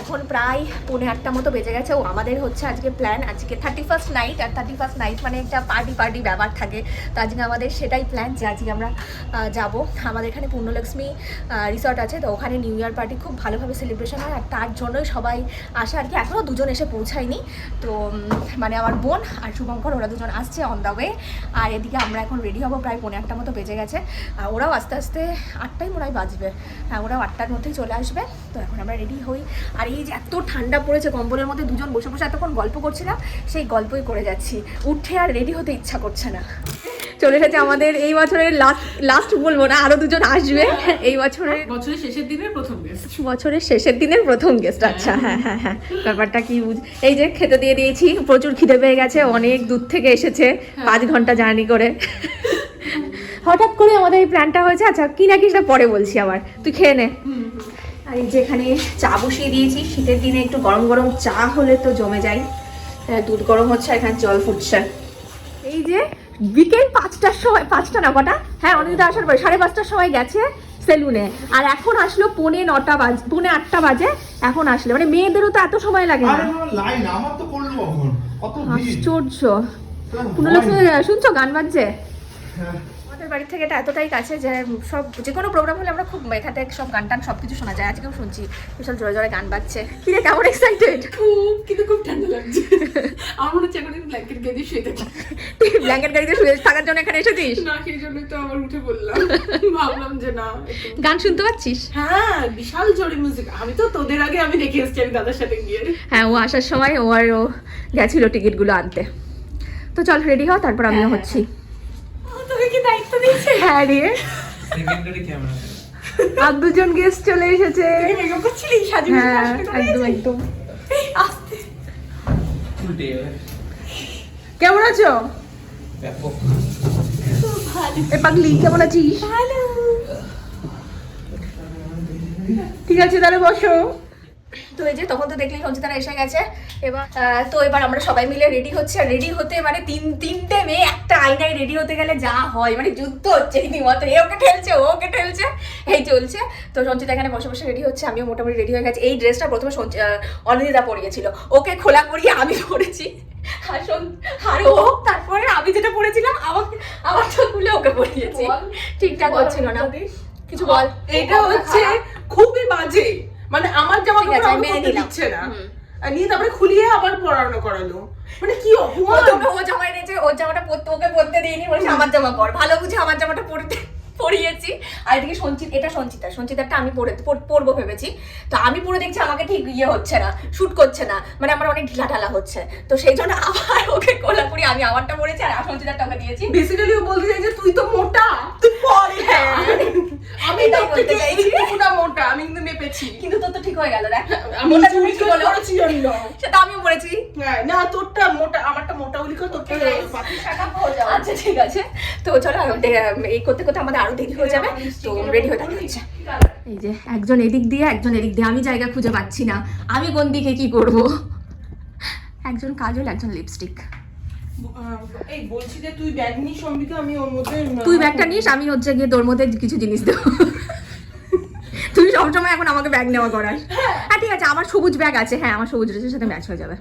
এখন প্রায় পৌনে আটটা মতো বেজে গেছে। ও, আমাদের হচ্ছে আজকে প্ল্যান আজকে থার্টি ফার্স্ট নাইট আর থার্টি ফার্স্ট নাইট মানে একটা পার্টি পার্টি ব্যাপার থাকে। তো আজকে আমাদের সেটাই প্ল্যান যে আজকে আমরা যাব। আমাদের এখানে পূর্ণলক্ষ্মী রিসর্ট আছে। তো ওখানে নিউ ইয়ার পার্টি খুব ভালোভাবে সেলিব্রেশন হয়। আর তার জন্যই সবাই আসে। আর কি এখনও দুজন এসে পৌঁছায়নি। তো মানে আমার বোন আর শুভঙ্কর, ওরা দুজন আসছে অন দ্য ওয়ে আর এদিকে আমরা এখন রেডি হব। প্রায় পৌনে আটটা মতো বেজে গেছে। আর ওরাও আস্তে আস্তে আটটাই মনে হয় বাজবে। হ্যাঁ ওরাও আটটার মধ্যেই চলে আসবে। তো এখন আমরা রেডি হই। আর এই যে এত ঠান্ডা পড়েছে কম্বলের মধ্যে দুজন বসে বসে এতক্ষণ গল্প করছিলাম সেই গল্পই করে যাচ্ছি। উঠে আর রেডি হতে ইচ্ছা করছে না। চলে এসেছে আমাদের এই বছরের লাস্ট লাস্ট বলব না আরও দুজন আসবে। এই বছরের বছরের শেষের দিনের প্রথম গেস্ট বছরের শেষের দিনের প্রথম গেস্ট আচ্ছা হ্যাঁ। হ্যাঁ হ্যাঁ ব্যাপারটা কি বুঝ এই যে খেতে দিয়ে দিয়েছি প্রচুর খিদে পেয়ে গেছে অনেক দূর থেকে এসেছে পাঁচ ঘণ্টা জার্নি করে। হঠাৎ করে আমাদের এই প্ল্যানটা হয়েছে আচ্ছা কি না কি সেটা পরে বলছি আবার। তুই খেয়ে নে। আর এই যে এখানে চা বসিয়ে দিয়েছি শীতের দিনে একটু গরম গরম চা হলে তো জমে যায়। হ্যাঁ, দুধ গরম হচ্ছে এখানে জল ফুটছে। এই যে বিকেল পাঁচটার সময় পাঁচটা না কটা? হ্যাঁ অনেকটা আসার পরে সাড়ে পাঁচটার সময় গেছে সেলুনে। আর এখন আসলো পৌনে নটা বাজ পৌনে আটটা বাজে এখন আসলে। মানে মেয়েদেরও তো এত সময় লাগে না। আশ্চর্য। পুনলক্ষ্মী শুনছো গান বাজছে? হ্যাঁ। আমাদের বাড়ি থেকে এটা এতটাই কাছে যে সব যে কোনো প্রোগ্রাম হলে আমরা খুব এখান থেকে সব গান টান সব কিছু শোনা যায়। আজকেও শুনছি বিশাল জোরে জোরে গান বাজছে। কি রে কেমন এক্সাইটেড খুব কিন্তু খুব ঠান্ডা লাগছে। আমার মনে হচ্ছে এখন ব্ল্যাঙ্কেট গেঁদে শুয়ে থাকি। তুই ব্ল্যাঙ্কেট গাড়িতে শুয়ে থাকার জন্য এখানে এসেছিস? না সেই জন্যই তো আবার উঠে বললাম ভাবলাম যে না গান শুনতে পাচ্ছিস? হ্যাঁ বিশাল জোরে মিউজিক আমি তো তোদের আগে আমি দেখে এসেছি আমি দাদার সাথে গিয়ে। হ্যাঁ ও আসার সময় ও আর ও গেছিল টিকিটগুলো আনতে। তো চল রেডি হও তারপর আমিও হচ্ছি। তোকে কি দিয়েছে হ্যাঁ রে। সেকেন্ডারি ক্যামেরা আর দুজন গেস্ট চলে এসেছে। মেকআপ করছিলি? সাজু হ্যাঁ একদম একদম। আস্তে। উল্টে কেমন আছো? এ পাগলি কেমন আছিস? ঠিক আছে তাহলে বসো। তো এই যে তখন তো দেখলেই সঞ্চিতারা এসে গেছে। এবার তো এবার আমরা সবাই মিলে রেডি হচ্ছে। আর রেডি হতে মানে তিন তিনটে মেয়ে একটা আয়নায় রেডি হতে গেলে যা হয় মানে যুদ্ধ হচ্ছে এই রীতিমতো। এ ওকে ঠেলছে ও ওকে ঠেলছে এই চলছে। তো সঞ্চিতা এখানে বসে বসে রেডি হচ্ছে আমিও মোটামুটি রেডি হয়ে গেছে। এই ড্রেসটা প্রথমে অনিন্দিতা পরিয়েছিল ওকে খোলা করিয়ে আমি পরেছি। আর ও তারপরে আমি যেটা পরেছিলাম আমাকে আমারটা খুলে ওকে পরিয়েছি। ঠিকঠাক হচ্ছিল না। কিছু বল? এটা হচ্ছে খুবই বাজে। মানে আমার জামা কাপড় আমি মেনে। দিচ্ছে না। আর নিয়ে তারপরে খুলিয়ে আবার পরানো করালো। মানে কি অপমান? তোকে ও জামা এনেছে ওর জামাটা পরতে ওকে পরতে দিইনি বলেছে আমার জামা পর। ভালো বুঝে আমার জামাটা পরতে পরিয়েছি। আর এদিকে সঞ্চিত এটা সঞ্চিতা সঞ্চিতারটা আমি পরে পরবো ভেবেছি। তো আমি পরে দেখছি আমাকে ঠিক ইয়ে হচ্ছে না শুট করছে না মানে আমার অনেক ঢিলা ঢালা হচ্ছে। তো সেই জন্য আবার ওকে কোলা করি আমি আমারটা পরেছি আর সঞ্চিতারটা ওকে দিয়েছি। বেসিক্যালি ও বলতে চাই যে তুই তো মোটা তুই পর। এটা। আমি বলতে থেকে। এইটুকুটা মোটা আমি কিন্তু মেপেছি। কিন্তু তোর তো ঠিক হয়ে গেল দেখ। আমি মোটা তুমি কি বলো। করেছি জন্য সেটা আমিও পরেছি হ্যাঁ, না তোরটা মোটা আমারটা মোটা বলি করে তোরটা। আচ্ছা ঠিক আছে। তো চলো এই করতে করতে আমাদের আরও দেরি হয়ে যাবে। তো রেডি হয়ে হচ্ছে। এই যে একজন এদিক দিয়ে একজন এদিক দিয়ে। আমি জায়গা খুঁজে পাচ্ছি না। আমি কোন দিকে কি করব? একজন কাজল একজন লিপস্টিক এই বলছি যে তুই ব্যাগ নিস অম্বিকা আমি ওর মধ্যে তুই ব্যাগটা নিস আমি হচ্ছে গিয়ে তোর মধ্যে কিছু জিনিস দেবো। তুই সবসময় এখন আমাকে ব্যাগ নেওয়া করাস। হ্যাঁ। ঠিক আছে আমার সবুজ ব্যাগ আছে। হ্যাঁ আমার সবুজ ড্রেসের সাথে ম্যাচ হয়ে যাবে।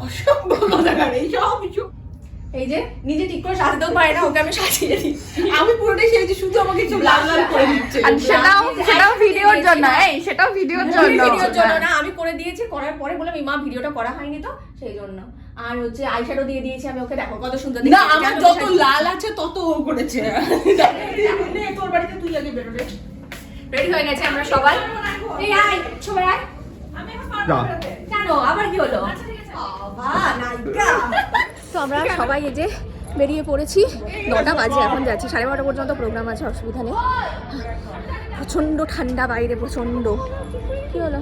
এই কিছু। যে নিজে ঠিক করে সাজতেও পারে না ওকে আমি সাজিয়ে দিচ্ছি আমি পুরোটাই সেরেছি শুধু আমাকে একটু লাল লাল করে দিচ্ছে। আর সেটাও সেটাও ভিডিওর জন্য এই সেটাও ভিডিওর জন্য। ভিডিওর জন্য হ্যাঁ। না আমি করে দিয়েছি করার পরে বললাম মা ভিডিওটা করা হয়নি তো? সেই জন্য। আর হচ্ছে আইশ্যাডো দিয়ে দিয়েছি আমি ওকে দেখো কত সুন্দর না আমার যত লাল আছে তত ও করেছে। তোর বাড়িতে তুই আগে বেরোবে রেডি হয়ে গেছে আমরা সবাই? এই আয় সবাই আয়। যা। কেন? আবার কি হলো? তো আমরা সবাই এই যে বেরিয়ে পড়েছি। নটা বাজে এখন যাচ্ছি। সাড়ে বারোটা পর্যন্ত প্রোগ্রাম আছে অসুবিধা নেই। প্রচণ্ড ঠান্ডা বাইরে প্রচণ্ড। কি হলো?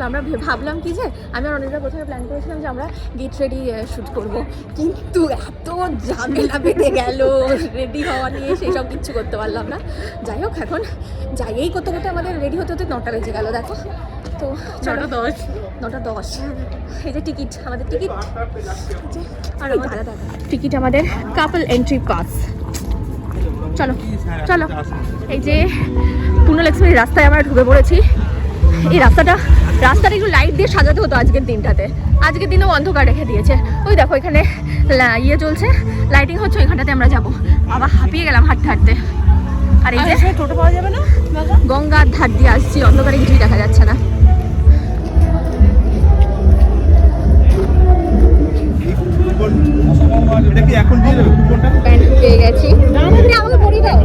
চলো আমরা ভাবলাম কি যে আমি আর অনেকটা প্রথমে প্ল্যান করেছিলাম যে আমরা গেট রেডি শ্যুট করব। কিন্তু এত ঝামেলা বেঁধে গেল রেডি হওয়া নিয়ে সেই সব কিচ্ছু করতে পারলাম না। যাই হোক এখন যাই এই করতে করতে আমাদের রেডি হতে হতে নটা বেজে গেল দেখো। তো চলো দশ। নটা দশ। এই যে টিকিট আমাদের টিকিট আর দাদা দাদা টিকিট আমাদের কাপল এন্ট্রি পাস চলো চলো। এই যে পূর্ণলক্ষ্মীর রাস্তায় আমরা ঢুকে পড়েছি। এই রাস্তাটা রাস্তাটা একটু লাইট দিয়ে সাজাতে হতো আজকের দিনটাতে। আজকের দিনেও অন্ধকার রেখে দিয়েছে। ওই দেখো এখানে ইয়ে চলছে। লাইটিং হচ্ছে ওইখানটাতে আমরা যাব। আবার হাঁপিয়ে গেলাম হাঁটতে হাঁটতে। আর এই যে টোটো পাওয়া যাবে না? গঙ্গার ধার দিয়ে আসছি অন্ধকারে কিছুই দেখা যাচ্ছে না। এখন দিয়ে দেবে কুপনটা? প্যান্ট পেয়ে গেছি। আমাকে পরিয়ে দাও।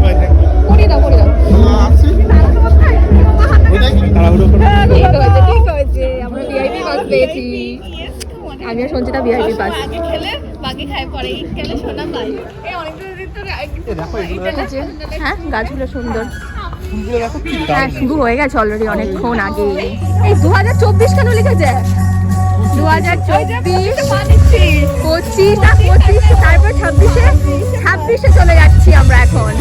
পরিয়ে দাও পরিয়ে দাও। তাড়াহুড়ো করে। ঠিক হয়েছে ঠিক হয়েছে। আমরা ভিআইপি পাস পেয়েছি। আমি আর সঞ্চিতা ভিআইপি পাস আগে খেলে বাকি খায় পরে খেলে সোনা পাই এই অনেক দিন হ্যাঁ গাছগুলো সুন্দর। ফুলগুলো দেখো কি হ্যাঁ শুরু হয়ে গেছে অলরেডি অনেকক্ষণ আগে। এই দু হাজার চব্বিশ কেন লিখেছে? দু হাজার চব্বিশ পঁচিশ আর পঁচিশ তারপর ছাব্বিশে ছাব্বিশে চলে যাচ্ছি আমরা এখন।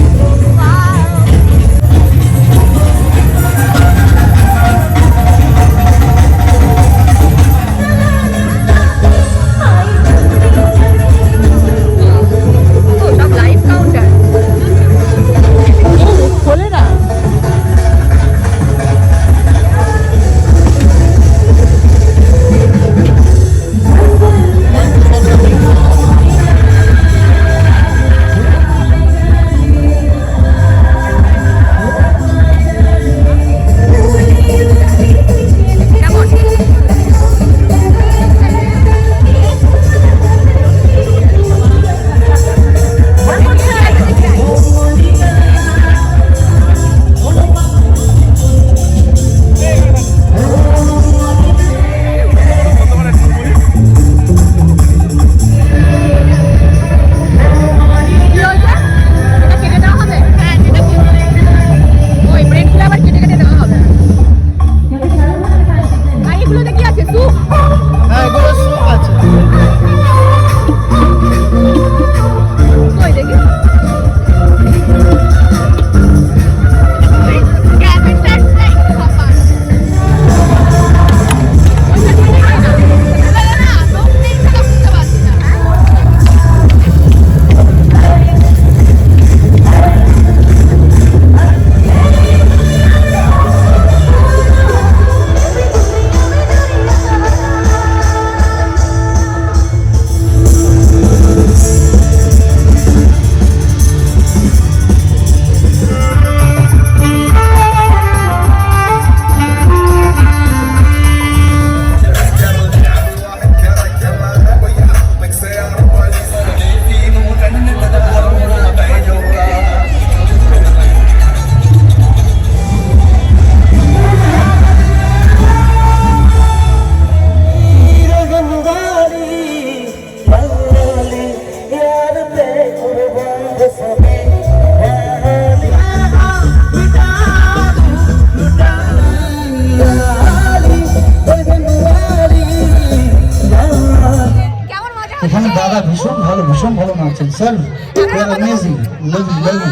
এখানে হচ্ছে? দাদা ভীষণ ভালো ভীষণ ভালো নাচছেন sir you are amazing loving loving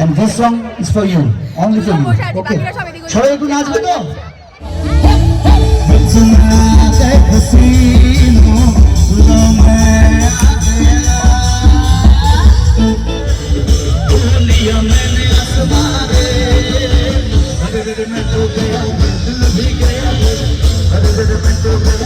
and this song is for you only for you okay সবাই একটু নাচবে তো करके इशारे फुलर किया किया तुम्हारे आँख मारे फुलर किया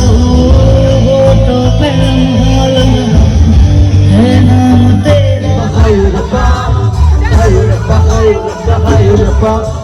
번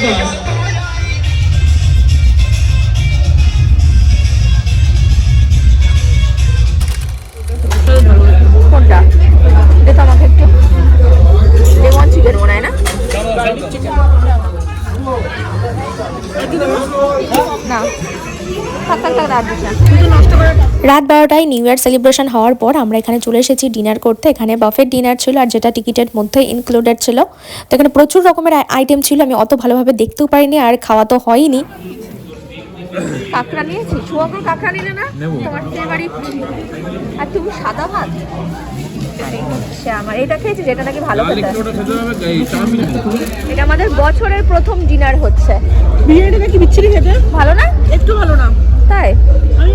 guys. রাত বারোটায় নিউ ইয়ার সেলিব্রেশন হওয়ার পর আমরা এখানে চলে এসেছি ডিনার করতে। এখানে বাফেট ডিনার ছিল আর যেটা টিকিটের মধ্যে ইনক্লুডেড ছিল। তো এখানে প্রচুর রকমের আইটেম ছিল আমি অত ভালোভাবে দেখতেও পারিনি আর খাওয়া তো হয়নি কাঁকড়া নিয়েছি? শুয়াকে কাঁকড়া নিলে না? তোমার ফেভারিট আর তুমি সাদা ভাত? আমার এটা খেয়েছি যেটা নাকি ভালো এটা আমাদের বছরের প্রথম ডিনার হচ্ছে। বিরিয়ানিটা কি বিচ্ছিরি খেতে? ভালো না? একটু ভালো না। তাই? আমি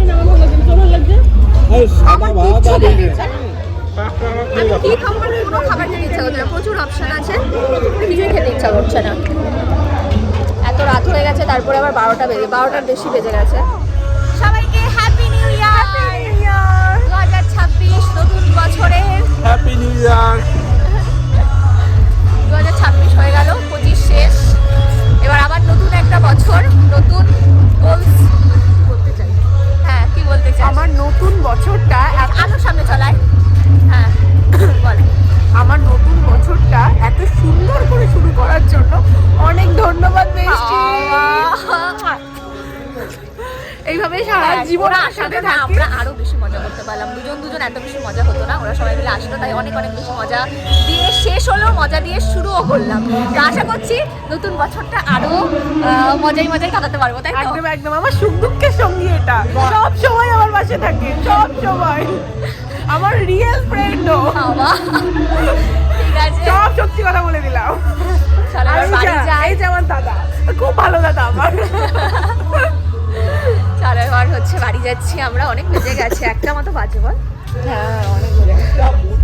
ভালো লাগছে আমি কি খাব? কোনো খাবার খেতে ইচ্ছা করছে না। প্রচুর অপশন আছে। কিছুই খেতে ইচ্ছা করছে না। এত রাত হয়ে গেছে তারপরে আবার বারোটা বেজে বারোটার বেশি বেজে গেছে। সবাইকে হ্যাপি নিউ ইয়ার দু হাজার ছাব্বিশ নতুন বছরের হ্যাপি নিউ ইয়ার দু হাজার ছাব্বিশ হয়ে গেল পঁচিশ শেষ। এবার আবার নতুন একটা বছর নতুন গোলস জীবন ওরা আসাতে সাথে না আমরা আরও বেশি মজা করতে পারলাম। দুজন দুজন এত বেশি মজা হতো না। ওরা সবাই মিলে আসলো তাই অনেক অনেক বেশি মজা দিয়ে শেষ হলো মজা দিয়ে শুরুও করলাম। তো আশা করছি নতুন বছরটা আরও মজাই মজাই কাটাতে পারব তাই একদম একদম। আমার সুখ দুঃখের সঙ্গী এটা। সব সময় আমার পাশে থাকে সব সময়। আমার রিয়েল ফ্রেন্ড ও। ঠিক আছে। সব সত্যি কথা বলে দিলাম। চলো বাড়ি যাই। এই যে আমার দাদা খুব ভালো দাদা আমার। চলো এবার হচ্ছে বাড়ি যাচ্ছি আমরা অনেক বেজে গেছে। একটা মতো বাজে বল। হ্যাঁ অনেক বেজে গেছে।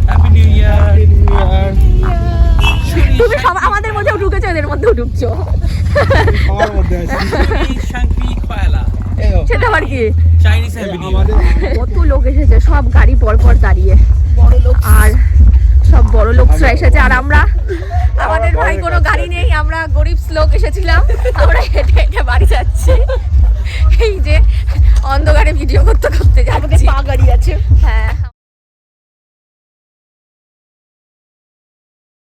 হ্যাপি নিউ ইয়ার তুমি আমাদের মধ্যেও ঢুকেছো এদের মধ্যেও ঢুকছো। সেটা আবার কি? চাইনিজ হ্যাপি নিউ আমাদের কত লোক এসেছে সব গাড়ি পর পর দাঁড়িয়ে আর সব বড় লোকরা এসেছে আর আমরা আমাদের ভাই কোনো গাড়ি নেই আমরা গরিব লোক এসেছিলাম আমরা হেঁটে হেঁটে বাড়ি যাচ্ছি। এই যে অন্ধকারে ভিডিও করতে করতে যাচ্ছি। পা গাড়ি আছে। হ্যাঁ।